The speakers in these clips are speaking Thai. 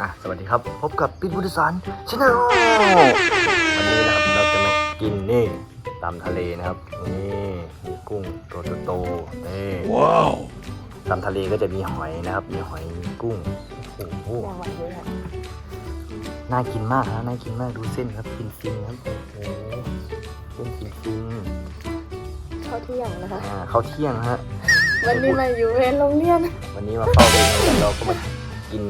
อะสวัสดีครับ พบกับปิดบุตรสารชาแนลวันนี้นะครับเราจะมากินนี่ตามทะเลนะครับ นี่มีกุ้งตัวโตๆนี่ว้าวตามทะเลก็จะมีหอยนะครับ มีหอยมีกุ้งโอ้โหรางวัลเยอะอะน่ากินมากนะน่ากินมากดูเส้นครับฟินๆครับโอ้โหเส้นฟินเข้าเที่ยงนะคะๆอ่าเข้าเที่ยงฮะวันนี้มาอยู่เวรโรงเรียนวันนี้มาเฝ้าเวรกันเราก็มา กิน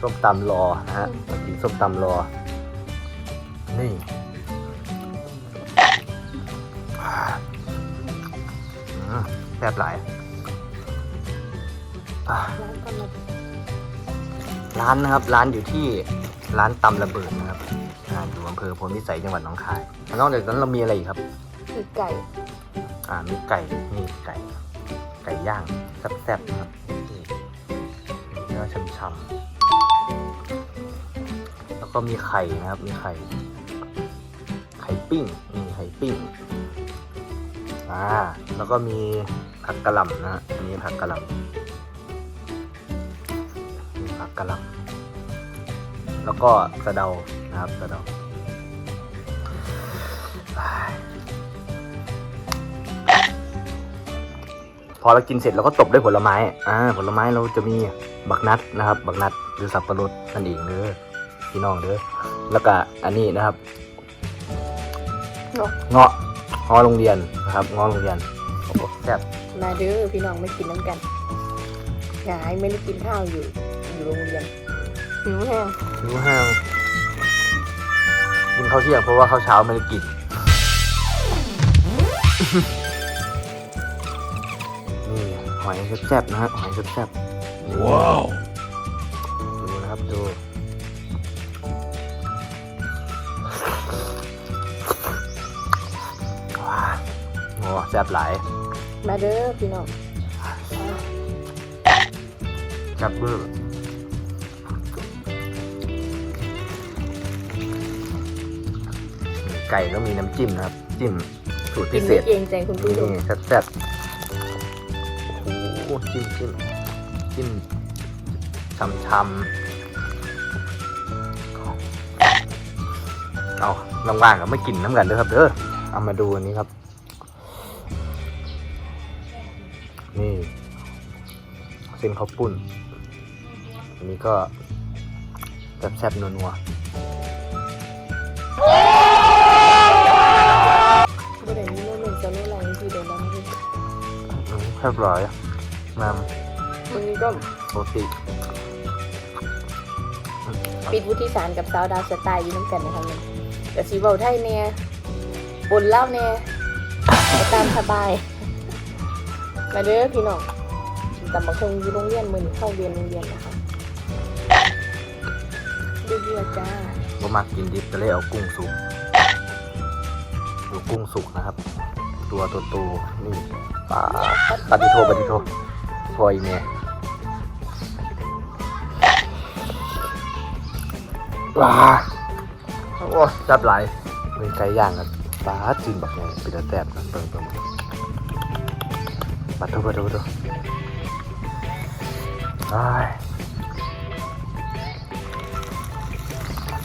ส้มตำรอนะฮะมากินส้มตำรอ นี่อืมแซ่บหลายอะร้านก็มาร้านนะครับ ร้านอยู่ที่ร้านตำระเบิดนะครับอ่าอยู่อำเภอโพนพิสัยจังหวัดหนองคายนอกจากนั้นเรามีอะไรอีกครับคือไก่ อ่ามีไก่นี่ไก่ ไก่ย่างแซ่บๆนะครับ นื้อฉ่ำๆแล้วก็มีไข่นะครับ มีไข่ ไข่ปิ้งนี่ไข่ปิ้งอ่าแล้วก็มีผักกะหล่ำนะฮะอันนี้ผักกะหล่ำมีผักกะหล่ำแล้วก็สะเดานะครับสะเดา อเรากินเสร็จเราก็ตบด้วยผลไม้ อ่า ผลไม้เราจะมีบักนัดนะครับ บักนัดหรือสับปะรดนั่นเองเด้อพี่น้องเด้อ แล้วก็อันนี้นะครับเนาะเงาะงอโรงเรียนนะครับเงาะโรงเรียนโอ้โหแซ่บมาเด้อพี่น้องไม่กินน้ำกันหงายไม่ได้กินข้าวอยู่ อยู่โรงเรียนหิวแห้งรู้ห้างกินข้าวเที่ยงเพราะว่าข้าวเช้าไม่ได้กินนี่ หอยแซ่บๆนะฮะหอยแซ่บๆว้าวดูนะครับดูว้าโอ้แซ่บหลายมาเด้อพี่น้องแซ่บเบอร์ไก่ก็มีน้ำจิ้มนะครับ จิ้มสูตรกิพินเศไม่ษเกรงใจคุณผู้ชมนี่แซ่บๆโอ้โห จิ้มจิ้มจิ้มช่ำๆเอาว่างๆก็ไม่กินน้ำกันเด้อครับเด้อเอามาดูอันนี้ครับ นี่เส้นข้าวปุ้น อันนี้ก็แซ่บๆนัวก็เดี๋ยวนี้โน่นจะรู้อะไรที่เดินแล้วนี่ๆอืมแซ่บร้อย น้วันนี้ก็ำโรตีปิดวุฒิสารกับสาวดาวสไตล์อยู่น้ำกันนะคะเนี่ยแต่สีเบาไทยเนี่ยบนเล่าเนี่ยไปตามสบาย มาเด้อพี่น้องตำบักคงอยู่โรงเรียนมือนี้เข้าเรียนโรงเรียนนะคะดูเยอะจ้าบ่มักกินดิบก็เลยเอากุ้งสุกดูกุ้งสุกนะครับ ตัวโตๆนี่ปลาปฏิโทปฏิโท พอยเนี่ยว้าโอ้จับหลายเป็นไก่ย่างกันปลาจีนบักไงเป็นแต่แซ่บกันเปิงเปิงปัดโทปัดโทปัดโทอ้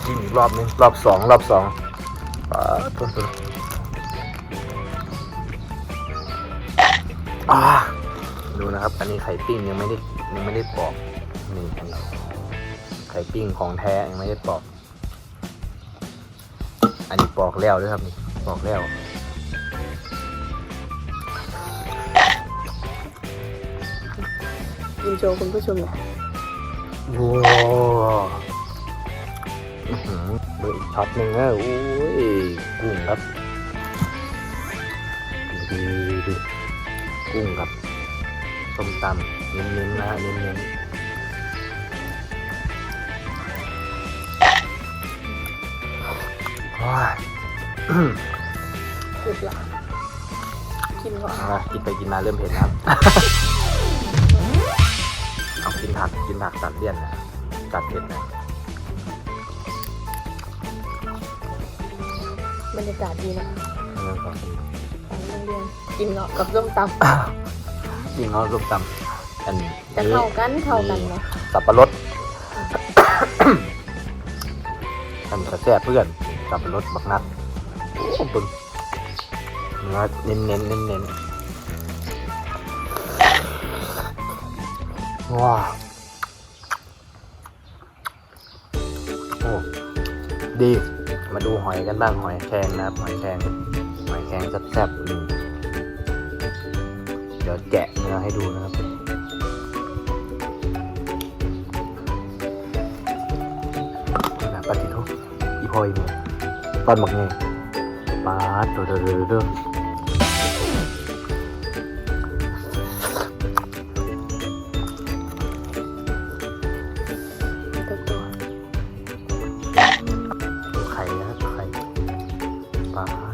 กินอีกรอบนึงรอบสองรอบสองปลาโทษโทษอ่า นะครับ อันนี้ไข่ปิ้งยังไม่ได้ยังไม่ได้ปอกนี่อันนี้ไข่ปิ้งของแท้ยังไม่ได้ปอก อันนี้ปอกแล้วด้วยครับนี่ปอกแล้วยินโชว์คุณผู้ชมหน่อยว้าวอื้อหือเบอร์อีกช็อตหนึ่งนะโอ้ยกุ้งครับดูดูดูกุ้งครับ ส้มตำเน้นๆนะฮะเน้นๆว้ายสุดละกินก่อนอะกินไปกินมาเริ่มเผ็ดนครับ เอากินผักกินผักตัดเลี่ยนนะตัดเผ็ดนะบรรยากาศดีนะเรื่องของของโรงเรียนกินเงาะกับส้มต จริงเขาส้มตำอันำจะนี้เข้ากันเข้ากันนะสับปะรดอันนี้ก็แซ่บเพื่อนกับรสบักนัดโอ้เบึงเนื้อเน้นเน้นเน้นเน้นๆว้าวโอ้ดีมาดูหอยกันบ้างหอยแครงนะครับหอยแครงหอยแครงแซ่บๆนี่ เดี๋ยวแกะเนื้อให้ดูนะครับนะปฏิทุอีพอยมตอนหมักไงปาดเดือดเดือดเดือไข่นะไข่ปลา